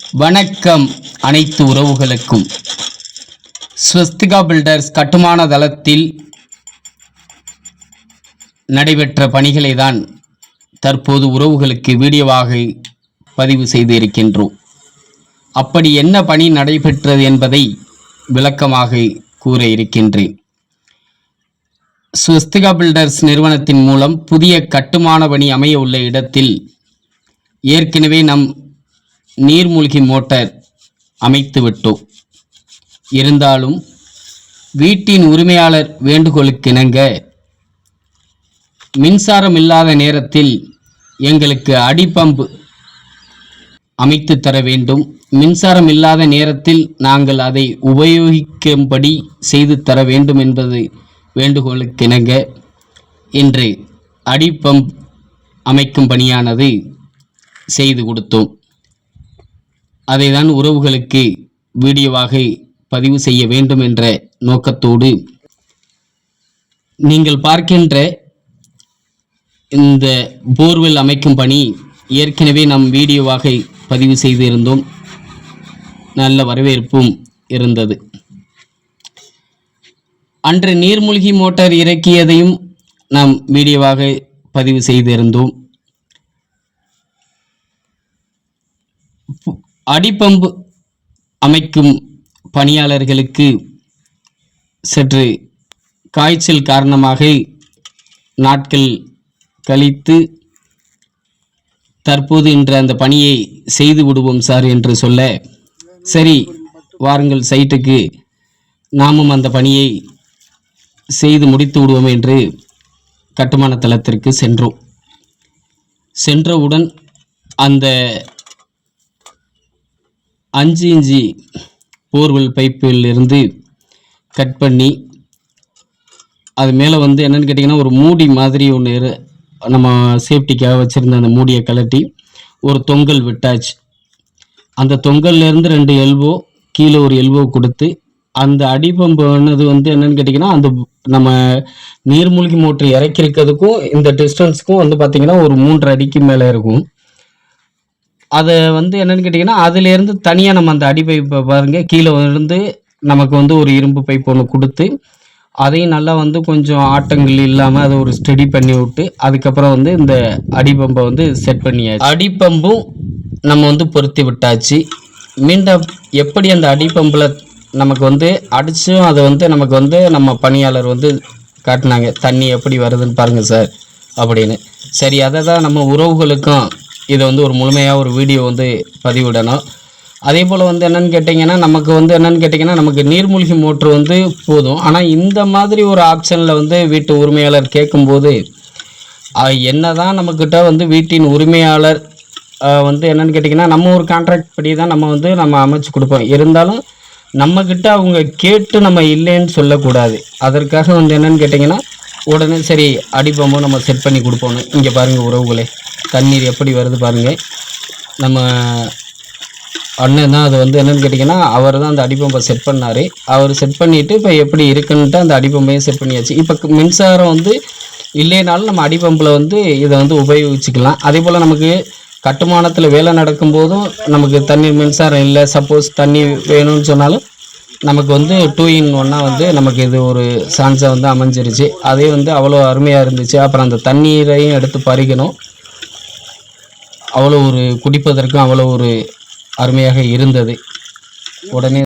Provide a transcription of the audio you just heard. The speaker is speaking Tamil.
வணக்கம் அனைத்து உறவுகளுக்கும். ஸ்வஸ்திகா பில்டர்ஸ் கட்டுமான தளத்தில் நடைபெற்ற பணிகளை தான் தற்போது உறவுகளுக்கு வீடியோவாக பதிவு செய்து இருக்கின்றோம் அப்படி என்ன பணி நடைபெற்றது என்பதை விளக்கமாக கூற இருக்கின்றேன். ஸ்வஸ்திகா பில்டர்ஸ் நிறுவனத்தின் மூலம் புதிய கட்டுமான பணி அமைய உள்ள இடத்தில் ஏற்கனவே நம் நீர்மூழ்கி மோட்டார் அமைத்து விட்டோம். இருந்தாலும் வீட்டின் உரிமையாளர் வேண்டுகோளுக்கிணங்க மின்சாரம் இல்லாத நேரத்தில் எங்களுக்கு அடிப்பம்பு அமைத்து தர வேண்டும். மின்சாரம் இல்லாத நேரத்தில் நாங்கள் அதை உபயோகிக்கும்படி செய்து தர வேண்டும் என்பது வேண்டுகோளுக்கிணங்க. இன்று அடிப்பம்ப் அமைக்கும் பணியானது செய்து கொடுத்தோம். அதை தான் உறவுகளுக்கு வீடியோவாக பதிவு செய்ய வேண்டும் என்ற நோக்கத்தோடு நீங்கள் பார்க்கின்ற இந்த போர்வெல் அமைக்கும் பணி ஏற்கனவே நாம் வீடியோவாக பதிவு செய்திருந்தோம். நல்ல வரவேற்பும் இருந்தது. அன்று நீர்மூழ்கி மோட்டார் இறக்கியதையும் நாம் வீடியோவாக பதிவு செய்திருந்தோம். அடிப்பம்பு அமைக்கும் பணியாளர்களுக்கு சற்று காய்ச்சல் காரணமாக நாட்கள் கழித்து தற்போது இன்று அந்த பணியை செய்து விடுவோம் சார் என்று சொல்ல சரி வாருங்கள் சைட்டுக்கு நாமும் அந்த பணியை செய்து முடித்து விடுவோம் என்று கட்டுமான தளத்திற்கு சென்றோம். சென்றவுடன் அந்த அஞ்சு இஞ்சி போர்வெல் பைப்பில் இருந்து கட் பண்ணி அது மேலே வந்து என்னென்னு கேட்டிங்கன்னா ஒரு மூடி மாதிரி ஒன்று நம்ம சேஃப்டிக்காக வச்சுருந்த அந்த மூடியை கழட்டி ஒரு தொங்கல் விட்டாச்சு. அந்த தொங்கல்லேருந்து ரெண்டு எல்போ கீழே ஒரு எல்போ கொடுத்து அந்த அடிபம்புனது வந்து என்னன்னு கேட்டிங்கன்னா அந்த நம்ம நீர்மூழ்கி மோட்டர் இறக்கிருக்கிறதுக்கும் இந்த டிஸ்டன்ஸுக்கும் வந்து பார்த்திங்கன்னா ஒரு மூன்று அடிக்கு மேலே இருக்கும். அதை வந்து என்னன்னு கேட்டிங்கன்னா அதுலேருந்து தனியாக நம்ம அந்த அடி பைப்பை கீழே இருந்து நமக்கு வந்து ஒரு இரும்பு பைப் ஒன்று கொடுத்து அதையும் நல்லா வந்து கொஞ்சம் ஆட்டங்கள் இல்லாமல் அதை ஒரு ஸ்டடி பண்ணி விட்டு அதுக்கப்புறம் வந்து இந்த அடிப்பம்பை வந்து செட் பண்ணியாச்சு. அடிப்பம்பும் நம்ம வந்து பொருத்தி விட்டாச்சு. மீண்டும் எப்படி அந்த அடிப்பம்பில் நமக்கு வந்து அடித்தும் அதை வந்து நமக்கு வந்து நம்ம பணியாளர் வந்து காட்டினாங்க தண்ணி எப்படி வருதுன்னு பாருங்கள் சார் அப்படின்னு. சரி அதை தான் நம்ம உறவுகளுக்கும் இதை வந்து ஒரு முழுமையாக ஒரு வீடியோ வந்து பதிவிடணும். அதே போல் வந்து என்னன்னு கேட்டிங்கன்னா நமக்கு வந்து என்னென்னு கேட்டிங்கன்னா நமக்கு நீர்மூழ்கி மோட்ரு வந்து போதும். ஆனால் இந்த மாதிரி ஒரு ஆப்ஷனில் வந்து வீட்டு உரிமையாளர் கேட்கும்போது என்ன தான் நம்மக்கிட்ட வந்து வீட்டின் உரிமையாளர் வந்து என்னென்னு கேட்டிங்கன்னா நம்ம ஒரு கான்ட்ராக்ட் படி தான் நம்ம வந்து நம்ம அமைச்சு கொடுப்போம். இருந்தாலும் நம்மக்கிட்ட அவங்க கேட்டு நம்ம இல்லைன்னு சொல்லக்கூடாது. அதற்காக வந்து என்னன்னு கேட்டிங்கன்னா உடனே சரி அடிப்பம்பும் நம்ம செட் பண்ணி கொடுப்போம் இங்கே பாருங்கள் உறவுகளே. தண்ணீர் எப்படி வருது பாருங்கள் நம்ம அண்ணன் தான் அது வந்து என்னென்னு கேட்டிங்கன்னா அவர் தான் அந்த அடிப்பம்பை செட் பண்ணார். அவர் செட் பண்ணிவிட்டு இப்போ எப்படி இருக்குன்ட்டு அந்த அடிப்பம்பையும் செட் பண்ணியாச்சு. இப்போ மின்சாரம் வந்து இல்லைனாலும் நம்ம அடிப்பம்பில் வந்து இதை வந்து உபயோகிச்சுக்கலாம். அதே போல் நமக்கு கட்டுமானத்தில் வேலை நடக்கும்போதும் நமக்கு தண்ணி மின்சாரம் இல்லை. சப்போஸ் தண்ணி வேணும்னு சொன்னாலும் நமக்கு வந்து டூ இன் ஒன்னாக வந்து நமக்கு இது ஒரு சான்ஸாக வந்து அமைஞ்சிருச்சு. அதே வந்து அவ்வளோ அருமையாக இருந்துச்சு. அப்புறம் அந்த தண்ணீரையும் எடுத்து பறிக்கணும். அவ்வளோ ஒரு குடிப்பதற்கும் அவ்வளோ ஒரு அருமையாக இருந்தது. உடனே